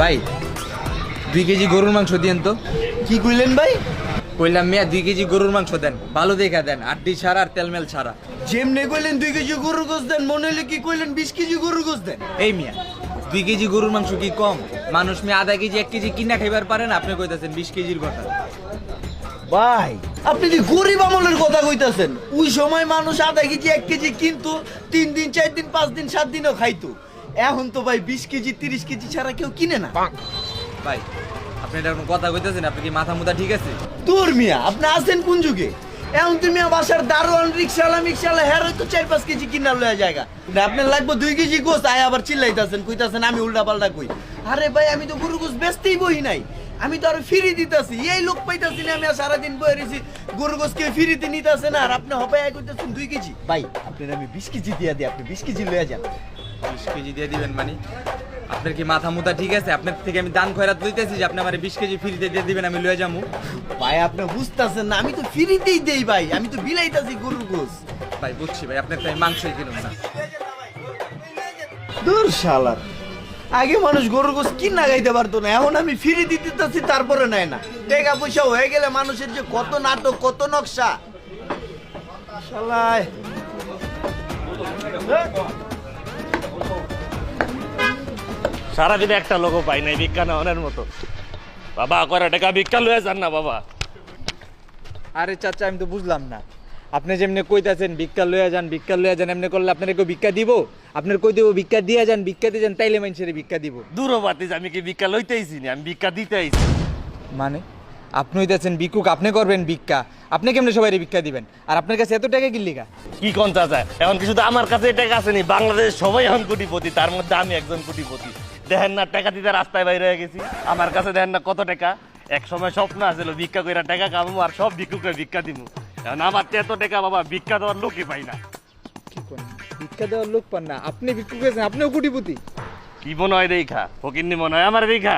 ভাই দুই কেজি গরুর মাংস দিয়েন তো। কি কইলেন ভাই? কইলাম মিয়া দুই কেজি গরুর মাংস দেন ভালো দেখা দেন আড্ডি ছাড়া আর তেলমেল ছাড়া। যেমনে কইলেন দুই কেজি গরুর গোস দেন মনে হইলে কি কইলেন বিশ কেজি গরুর গোস দেন? এই মিয়া দুই কেজি গরুর মাংস কি কম? মানুষ মিয়া আধা কেজি এক কেজি কিনা খাইবার পারেন আপনি কইতাছেন বিশ কেজির কথা। ভাই আপনি যে গরিব আমলের কথা কইতাছেন ওই সময় মানুষ আধা কেজি এক কেজি কিন্তু তিন দিন চার দিন পাঁচ দিন সাত দিনও খাইতো। এখন তো ভাই বিশ কেজি তিরিশ কেজি ছাড়া কেউ কিনে না। ভাই আপনি এটা কোনো কথা কইতাছেন? আপনি কি মাথা মুথা ঠিক আছে? তোর মিয়া আপনি আছেন কোন যুগে? এখন তুমি বাসার দারোয়ান রিক্সাওয়ালা মিক্সাওয়ালা হ্যাঁ তো চার পাঁচ কেজি কিনা লয়া জায়গা। আপনার লাগবে দুই কেজি গোস আয় আবার চিল্লাইতাছেন কইতাছেন আমি উল্টা পাল্টা কই। আরে ভাই আমি তো গরু গোস বেচতেই বই নাই। আমি তো আরও ফ্রি দিতাছি এই লোক পাইতাছি না আমি আর সারাদিন বয়ে রয়েছি গরু গোস কে ফ্রিতে নিতাছে না আর আপনি এক কইতাছেন দুই কেজি। ভাই আপনার আমি বিশ কেজি দিয়া দিই আপনি বিশ কেজি লয়া যান। বিশ কেজি দিয়ে দিবেন মানে। আপনার কি মাথা মুথা ঠিক আছে? আপনার থেকে আমি দান খয়রাত লইতেছি যে আপনি আমার বিশ কেজি ফ্রিতে দিয়ে দিবেন আমি লয়ে যাব ভাই আপনি বুঝতাছেন না আমি তো ফ্রিতেই দেই ভাই আমি তো বিলাইতাছি গরুর গোস ভাই বুঝছি ভাই আপনার তো আমি মাংসই কিনুন না। দূর শালার। আগে মানুষ গরুর গোস কিনা গাইতে পারতো না এখন আমি ফিরে দিতে চাচ্ছি তারপরে নেয় না। টাকা পয়সা হয়ে গেলে মানুষের যে কত নাটক কত নকশা। শালায়। সারাদিনে একটা লোকও পাই নাই ভিক্ষা নেওয়ানোর মতো। বাবা কয়টা টাকা ভিক্ষা লয়ে যান না বাবা। আরে চাচা আমি তো বুঝলাম না। আপনি যেমনি কইতাছেন ভিক্ষা লইয়া যান ভিক্ষা লইয়া যান এমনি করলে আপনার কেউ ভিক্ষা দিব? আপনার কই দিব ভিক্ষা দিয়া যান ভিক্ষা দিয়ে যান তাইলে মানুষের ভিক্ষা দিব। দূরবাতিস আমি কি ভিক্ষা লইতে আইছি নি? আমি ভিক্ষা দিতে আইছি মানে? আপনি হইতাছেন ভিক্ষুক আপনি করবেন ভিক্ষা। আপনি কেমনে সবাই ভিক্ষা দিবেন? আর আপনার কাছে এত টাকা কিনলিকা কি কোন চাচা? এখন কিছু তো আমার কাছে টাকা আছে নি? বাংলাদেশ সবাই এখন কোটিপতি তার মধ্যে আমি একজন কোটিপতি। দেখেন না টাকা দিতে রাস্তায় বাইরে হয়ে গেছি। আমার কাছে দেখেন না কত টাকা। এক সময় স্বপ্ন আছিল ভিক্ষা কইরা টাকা কামাবো আর সব ভিক্ষুকে ভিক্ষা দিব এখন আমার তো এত টাকা বাবা ভিক্ষা দেওয়ার লোকই পাই না। কি ভিক্ষা দেওয়ার লোক পান না। আপনি ভিক্ষুক হয়েছেন আপনিও কোটিপতি। কি মনে হয় দেখা? ফকিন্নি মনে হয় আমার ভিক্ষা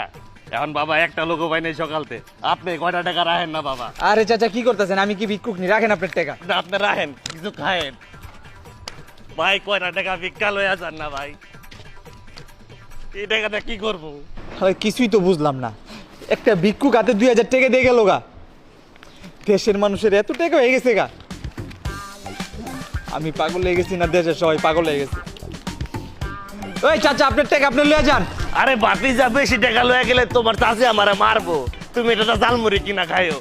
এখন বাবা একটা লোকও পাই নাই সকালতে। আপনি কয়টা টাকা রাখেন না বাবা? আরে চাচা কি করতেছেন? আমি কি ভিক্ষুক নি? রাখেন আপনার টাকা। না আপনি রাখেন কিছু খায়েন। ভাই কয়টা টাকা ভিক্ষা লইয়া যান না ভাই? এই টাকাটা কি করব? হয় কিছুই তো বুঝলাম না। একটা ভিক্ষুক হাতে দুই হাজার টাকা দিয়ে গেল গা। দেশের মানুষের এত টাকা হয়ে গেছে গা। আমি পাগল হয়ে গেছি না দেশের সবাই পাগল হয়ে গেছে? ওই চাচা আপনার টাকা আপনি লয়ে যান। আরে বাতি যা বেশি টাকা লইয়া গেলে তোমার চাষে আমারে মারবো। তুমি এটা জালমুড়ি কিনা খাইও।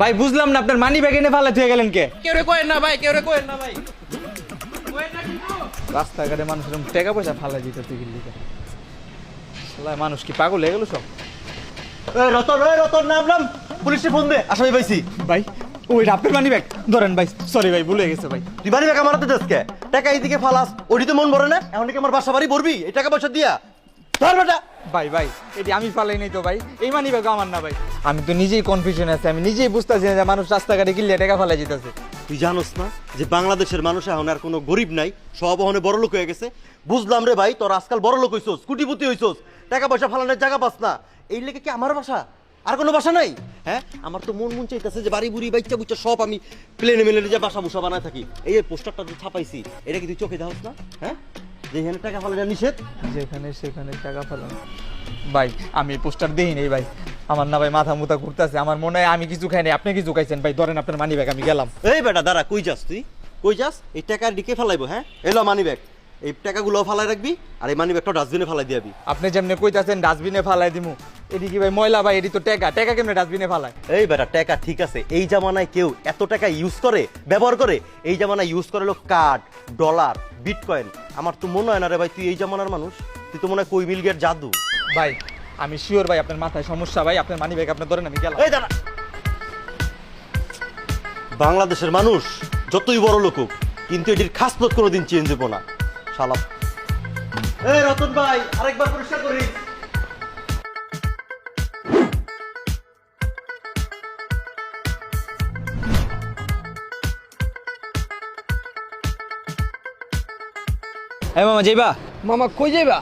ভাই বুঝলাম না আপনার মানি ব্যাগ এনে ফালাতে গেলেন কে? কেউ রে কয়েন না ভাই কেউ রে কয়েন না ভাই রাস্তাঘাটে মানুষের টাকা পয়সা ফালাই দিতে তুই গেলি মানুষ কি পাগল হয়ে গেল সব? রতন রতন নাম নাম। পুলিশে ফোন দে আসামি পাইছি। ভাই ওই আপনার মানি ব্যাগ ধরেন ভাই সরি ভাই ভুলে গেছে ভাই। তুই বাড়ি বেকা মারাতে দেশকে টাকা এইদিকে ফালাস ওটি তো মন ভরে না। এখন কি আমার বাসা বাড়ি ভরবি এই টাকা পয়সা দিয়া। ধর বেটা। ভাই ভাই এটি আমি ফালাই নাই তো ভাই এই মানি ব্যাগ আমার না ভাই। আমি তো নিজেই কনফিউশন আছে আমি নিজেই বুঝতেছি না যে মানুষ রাস্তাঘাটে কিনলে টাকা ফালাই যেতেছে তুই জানোস না যে বাংলাদেশের মানুষ এখন আর কোনো গরিব নাই সব ওখানে বড় লোক হয়ে গেছে। বুঝলাম রে ভাই তোর আজকাল বড় লোক হইছস কুটিপুতি হইছস টাকা পয়সা ফালানোর জায়গা পাস না। এই লেগে কি আমার বাসা? আর কোনো বাসা নাই? হ্যাঁ? আমার তো মন মন চাইতেছে যে বাড়ি বুড়ি বাচ্চা বুচ্চা সব আমি প্লেনে মেলে যে বাসা বুসা বানায় থাকি। এই পোস্টারটা যে ছাপাইছি এটা কি তুই চোখে দাওস না? হ্যাঁ? যে এখানে টাকা ফালানো নিষেধ? যেখানে সেখানে টাকা ফালানো ভাই আমি পোস্টার দেই নেই ভাই। আমার না ভাই মাথা মুথা ঘুরতেছে। আমার মনে হয় আমি কিছু খাইনি আপনি কিছু খাইছেন ভাই? ধরেন আপনার মানি ব্যাগ আমি গেলাম। এই বেটা দাঁড়া কই যাস তুই? কই যাস? এই টাকা ডিকে ফেলাইবো হ্যাঁ? এলো মানি ব্যাগ এই টাকাগুলো ফালাই রাখবি আর এই মানি ব্যাগটা ডাস্টবিনে ফালাই দিয়াবি আপনি যেমনি কইতাছেন ডাস্টবিনে ফালাই দিমু। এটি কি ভাই ময়লা ভাই এটি তো টাকা। টাকা কেমনে ডাস্টবিনে ফালায়? এই বেটা টাকা ঠিক আছে। এই জামানায় কেউ এত টাকা ইউজ করে ব্যবহার করে এই জামানায় ইউজ করে হলো কার্ড ডলার বিটকয়েন আমার তো মনে হয় না রে ভাই তুই এই জামানার মানুষ? তুই তো মনে হয় কই মিল গেট জাদু? ভাই আমি শিওর ভাই আপনার মাথায় সমস্যা ভাই আপনার মানি ব্যাগ আপনার ধরেন আমি গেলাম। এই দাঁড়া। বাংলাদেশের মানুষ যতই বড় লোক হোক, কিন্তু এটির খাসলত কোনোদিন চেঞ্জ হব না। শালা। এই রতন ভাই আরেকবার পরিষ্কার করি হ্যাঁ মামা যাইবা? মামা কই যাইবা?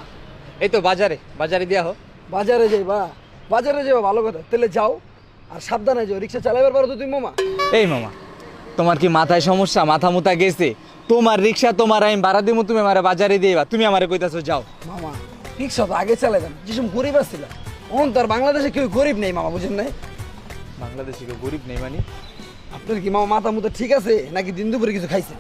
এই তো বাজারে বাজারে দিয়া হো। বাজারে যাইবা? বাজারে যাও ভালো কথা। তাহলে যাও আর সাবধানে যাও রিক্সা চালাবার পারো তো তুমি মামা। এই মামা তোমার কি মাথায় সমস্যা? মাথা মুতা গেছে। তোমার রিক্সা তোমার আমি ভাড়া দিব তুমি আমার বাজারে দিবা তুমি আমারে কইতাছো যাও। মামা রিক্সা তো আগে চালাইতাম যেসব গরিব আসছিল অন তো আর বাংলাদেশে কেউ গরিব নেই মামা বুঝেন নাই? বাংলাদেশে কেউ গরিব নেই মানে? আপনার কি মামা মাথা মতো ঠিক আছে? নাকি দিন দুপুরে কিছু খাইছে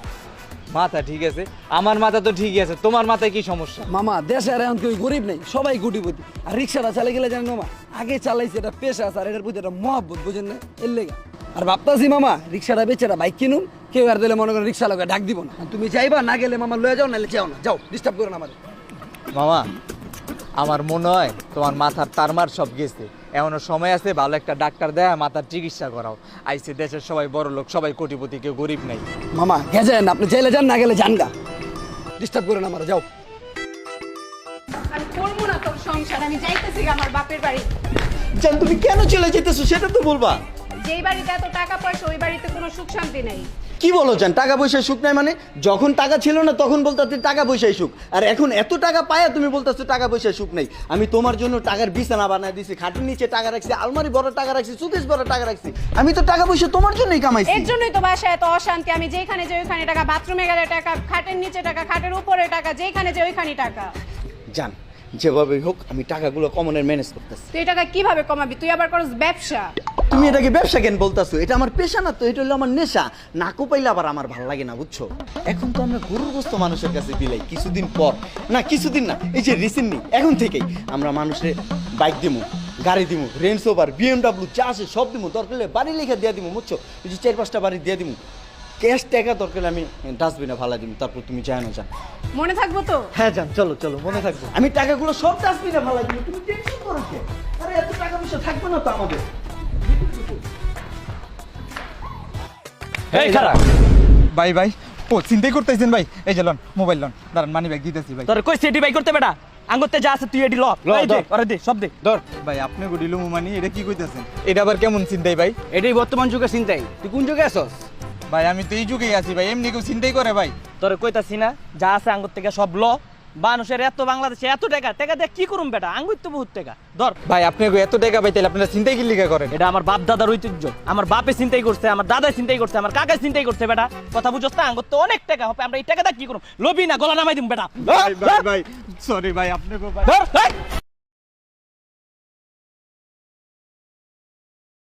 মাথা ঠিক আছে আমার মাথা তো ঠিকই আছে তোমার মাথায় কি সমস্যা? মামা দেশে আর এখন কেউ গরিব নেই সবাই কোটিপতি আর রিক্সাটা চালাই গেলে জানেন মামা আগে চালাইছে এটা পেশা আছে আর এটার প্রতি একটা মহাব্বত বুঝেন না? এর লেগে। আর ভাবতাছি মামা রিক্সাটা বেচে বাইক কিনুন কেউ আর দিলে মনে করেন রিক্সা লোকে ডাক দিব না। তুমি চাইবা না গেলে মামা লয়ে যাও নাহলে যাও না যাও ডিস্টার্ব করো না আমার মামা আমার মনে হয় তোমার মাথার তারমার সব গেছে। এমনও সময় আছে ভালো একটা ডাক্তার দেয় মাথার চিকিৎসা করাও। আইসে দেশের সবাই বড় লোক সবাই কোটিপতি কেউ গরিব নাই। মামা গেছেন? আপনি চাইলে যান না গেলে যান গা ডিস্টার্ব করো না আমার যাও। আমি করব না তোর সংসার আমি যাইতেছি গা আমার বাপের বাড়ি। জান তুমি কেন চলে যেতেছো সেটা তো বলবা। যেই বাড়িতে এত টাকা পয়সা ওই বাড়িতে কোনো সুখ শান্তি নেই। কি বলো জান টাকা পয়সা সুখ নাই মানে? যখন টাকা ছিল না তখন বলতে টাকা পয়সায় সুখ। আর এখন এত টাকা পায়া তুমি বলতেছো টাকা পয়সা সুখ নাই। আমি তোমার জন্য টাকার বিছানা বানায় দিছি খাটের নিচে টাকা রাখছি আলমারি বড় টাকা রাখছি সুকেশ বড় টাকা রাখছি। আমি তো টাকা পয়সা তোমার জন্যই কামাইছি। এর জন্যই তো বাসায় এত অশান্তি। আমি যেখানে যে ওইখানে টাকা বাথরুমে গেলে টাকা খাটের নিচে টাকা খাটের উপরে টাকা যেখানে যে ওইখানে টাকা। জান যেভাবে হোক আমি টাকাগুলো কমনের ম্যানেজ করতেছি। তুই টাকা কীভাবে কমাবি? তুই আবার করস ব্যবসা। তুমি এটাকে ব্যবসা কেন বলতাছো? এটা আমার পেশা না তো এটা হলো আমার নেশা। নাকু পাইলে আবার আমার ভালো লাগে না বুঝছ? এখন তো আমরা গরুগ্রস্ত মানুষের কাছে দিলাই কিছুদিন পর। না কিছুদিন না এই যে রিসেন্টলি এখন থেকেই আমরা মানুষের বাইক দিমু গাড়ি দিমু রেঞ্জ ওভার বিএমডাব্লিউ যা আছে সব দিমু দরকার হলে বাড়ি লেখা দিয়ে দিমু বুঝছ? এই যে চার পাঁচটা বাড়ি দিয়ে দিমু। ক্যাশ টাকা দরকার আমি ডাস্টবিনে ফালা দিমু তারপর তুমি চাই না যান মনে থাকব তো? হ্যাঁ যান চলো চলো মনে থাকব। আমি টাকাগুলো সব ডাস্টবিনে ফালা দিমু তুমি টেনশন করো কে আরে এত টাকা পয়সা থাকবে না তো আমাদের। এই খারাপ ভাই ভাই ও চিন্তাই করতেছেন ভাই। এই যে লন মোবাইল লন দাঁড়ান মানি ব্যাগ দিতেছি ভাই। তোর কই সেটি বাই করতে বেটা। আঙ্গুতে যা আছে তুই এডি ল। এই দে ওরে দে সব দে। ধর। ভাই আপনি গডিল মানি এটা কি কইতাছেন? এটা আবার কেমন চিন্তাই ভাই? এটাই বর্তমান যুগের চিন্তাই। তুই কোন যুগে আছস? ভাই আমি তো এই যুগেই আছি ভাই এমনি কেউ চিন্তাই করে ভাই। তোর কইতাছি না যা আছে আঙ্গুর থেকে সব ল। মানুষের এত বাংলাদেশে এত টাকা টাকা দিয়ে কি করুম বেটা? আঙ্গুর তো বহুত টাকা। ধর। ভাই আপনি এত টাকা পাই তাহলে আপনারা চিন্তাই কি লিখা করেন? এটা আমার বাপ দাদার ঐতিহ্য। আমার বাপে চিন্তাই করছে আমার দাদা চিন্তাই করছে আমার কাকাই চিন্তাই করছে বেটা। কথা বুঝছ না আঙ্গুর তো অনেক টাকা হবে আমরা এই টাকা দিয়ে কি করুম? লবি না গলা নামাই দিম বেটা। ভাই ভাই সরি ভাই আপনি ভাই!